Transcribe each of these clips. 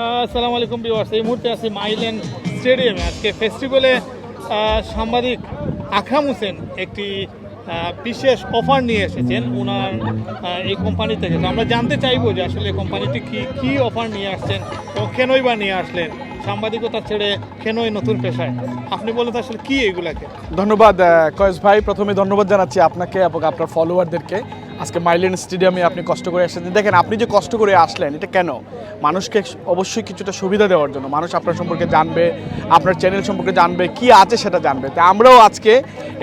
আসসালামু আলাইকুম বিওয়ার্স এই মুহূর্তে আছি মাইল্যান্ড স্টেডিয়ামে। আজকে ফেস্টিভ্যালে সাংবাদিক আকরাম হোসেন একটি বিশেষ অফার নিয়ে এসেছেন। ওনার এই কোম্পানি থেকে। আমরা জানতে চাইব যে আসলে কোম্পানিটি কি কি অফার নিয়ে আসছেন এবং কেনই বা নিয়ে আসলেন? সাংবাদিকতা ছেড়ে কেনই নতুন পেশায়? আপনি বলেন আসলে কি এগুলাকে? ধন্যবাদ কয়েস ভাই। প্রথমে ধন্যবাদ জানাচ্ছি আপনাকে এবং আপনার ফলোয়ারদেরকে আজকে মাইলেন স্টেডিয়ামে আপনি কষ্ট করে এসেছেন দেখেন আপনি যে কষ্ট করে আসলেন এটা কেন? মানুষকে অবশ্যই কিছুটা সুবিধা দেওয়ার জন্য। মানুষ আপনার সম্পর্কে জানবে আপনার চ্যানেল সম্পর্কে জানবে কি আছে সেটা জানবে। তো আমরাও আজকে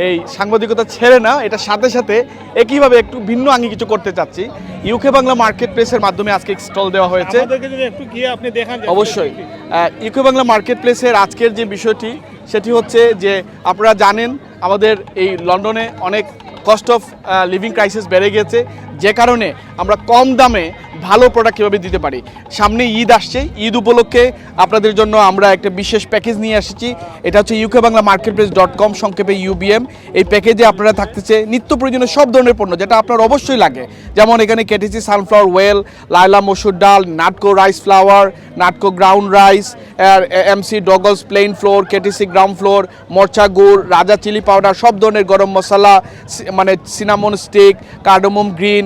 এই সাংবাদিকতা ছেড়ে না এটার সাথে সাথে একইভাবে একটু ভিন্ন আঙ্গি কিছু করতে চাচ্ছি। ইউকে বাংলা মার্কেট প্লেসের মাধ্যমে আজকে স্টল দেওয়া হয়েছে। অবশ্যই। ইউকে বাংলা মার্কেট প্লেসের আজকের যে বিষয়টি সেটি হচ্ছে যে আপনারা জানেন আমাদের এই লন্ডনে অনেক কস্ট অফ লিভিং ক্রাইসিস বেড়ে গেছে। যে কারণে আমরা কম দামে ভালো প্রোডাক্ট কীভাবে দিতে পারি। সামনে ঈদ আসছে, ঈদ উপলক্ষে আপনাদের জন্য আমরা একটা বিশেষ প্যাকেজ নিয়ে এসেছি। এটা হচ্ছে UK Bangla marketplace dot com সংক্ষেপে ইউবিএম এই প্যাকেজে আপনারা থাকতেছে নিত্য প্রয়োজনীয় সব ধরনের পণ্য, যেটা আপনার অবশ্যই লাগে। যেমন এখানে কেটেছি সানফ্লাওয়ার ওয়েল লাইলা মসুর ডাল, Natco rice flour Natco ground rice MC Douglas plain flour KTC ground flour মরচা গুড়, রাজা চিলি পাউডার সব ধরনের গরম মশলা মানে cinnamon stick cardamom green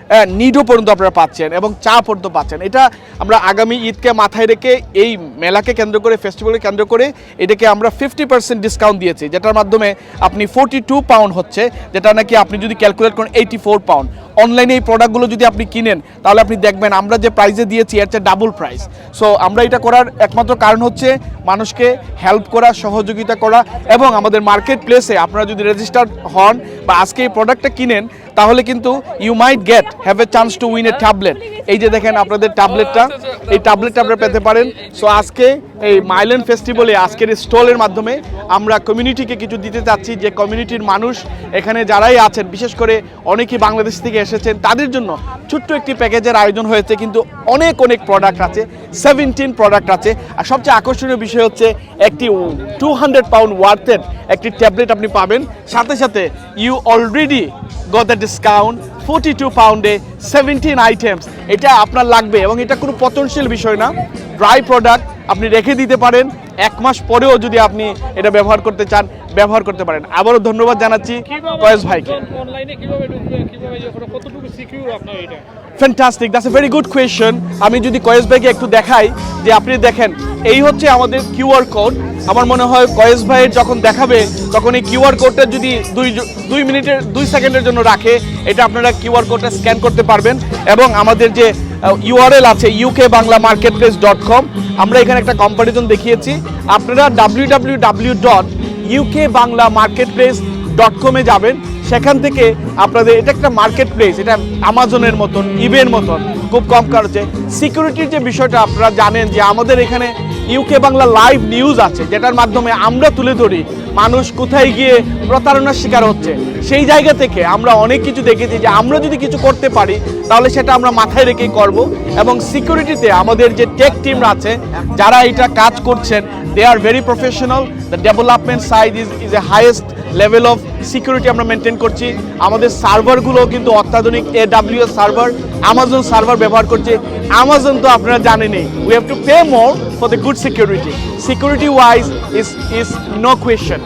Nido পর্যন্ত আপনারা পাচ্ছেন এবং চা পর্যন্ত পাচ্ছেন। এটা আমরা আগামী ঈদকে মাথায় রেখে এই মেলাকে কেন্দ্র করে ফেস্টিভ্যালকে কেন্দ্র করে এটাকে আমরা ফিফটি পার্সেন্ট ডিসকাউন্ট দিয়েছি, যেটার মাধ্যমে আপনি ফোর্টি টু পাউন্ড হচ্ছে, যেটা নাকি আপনি যদি ক্যালকুলেট করেন এইটি ফোর পাউন্ড অনলাইনে এই প্রোডাক্টগুলো যদি আপনি কিনেন, তাহলে আপনি দেখবেন আমরা যে প্রাইসে দিয়েছি, এর চেয়ে ডাবল প্রাইস সো আমরা এটা করার একমাত্র কারণ হচ্ছে মানুষকে হেল্প করা, সহযোগিতা করা এবং আমাদের মার্কেট প্লেসে আপনারা যদি রেজিস্টার হন বা আজকে এই প্রোডাক্টটা কিনেন, তাহলে কিন্তু you might get have a chance to win a tablet এই যে দেখেন আপনাদের ট্যাবলেটটা এই ট্যাবলেটটা আপনারা পেতে পারেন। সো আজকে এই মাইল্যান্ড ফেস্টিভ্যালে আজকের স্টলের মাধ্যমে আমরা কমিউনিটিকে কিছু দিতে চাচ্ছি যে কমিউনিটির মানুষ এখানে যারাই আছেন, বিশেষ করে অনেকেই বাংলাদেশ থেকে এসেছেন, তাদের জন্য ছোট্ট একটি প্যাকেজের আয়োজন হয়েছে। কিন্তু অনেক অনেক প্রোডাক্ট আছে সেভেন্টিন প্রোডাক্ট আছে। আর সবচেয়ে আকর্ষণীয় বিষয় হচ্ছে একটি টু হান্ড্রেড পাউন্ড ওয়ার্থের একটি ট্যাবলেট আপনি পাবেন। সাথে সাথে you already got the discount forty two পাউন্ডে seventeen items এটা আপনার লাগবে এবং এটা কোনো পতনশীল বিষয় না। ড্রাই প্রোডাক্ট আপনি রেখে দিতে পারেন। এক মাস পরেও যদি আপনি এটা ব্যবহার করতে চান ব্যবহার করতে পারেন। আবারও ধন্যবাদ জানাচ্ছি কয়েস ভাইকে। Fantastic that's a very good question আমি যদি কয়েস ভাইকে একটু দেখাই যে আপনি দেখেন এই হচ্ছে আমাদের কিউআর কোড আমার মনে হয় কয়েস ভাইয়ের যখন দেখাবে, তখন এই কিউআর কোডটা যদি দুই দুই মিনিটের, দুই সেকেন্ডের জন্য রাখে, এটা আপনারা কিউআর কোডটা স্ক্যান করতে পারবেন। এবং আমাদের যে ইউআরএল আছে UK Bangla marketplace dot com আমরা এখানে একটা কম্পারিজন দেখিয়েছি। আপনারা W W W dot UK Bangla marketplace dot কমে যাবেন। সেখান থেকে আপনাদের, এটা একটা মার্কেট প্লেস এটা আমাজনের মতন ইবের মতন। খুব কম খরচে সিকিউরিটির যে বিষয়টা আপনারা জানেন যে আমাদের এখানে ইউকে বাংলা লাইভ নিউজ আছে, যেটার মাধ্যমে আমরা তুলে ধরি মানুষ কোথায় গিয়ে প্রতারণার শিকার হচ্ছে। সেই জায়গা থেকে আমরা অনেক কিছু দেখেছি যে আমরা যদি কিছু করতে পারি, তাহলে সেটা আমরা মাথায় রেখেই করব এবং সিকিউরিটিতে আমাদের যে টেক টিম আছে, যারা এটা কাজ করছেন they are very professional the development size is is a highest level of security আমরা মেনটেন করছি। আমাদের সার্ভারগুলো কিন্তু অত্যাধুনিক A W server Amazon server ব্যবহার করছে। আমাজন তো আপনারা জানেনই we have to pay more for the good security security wise is is no question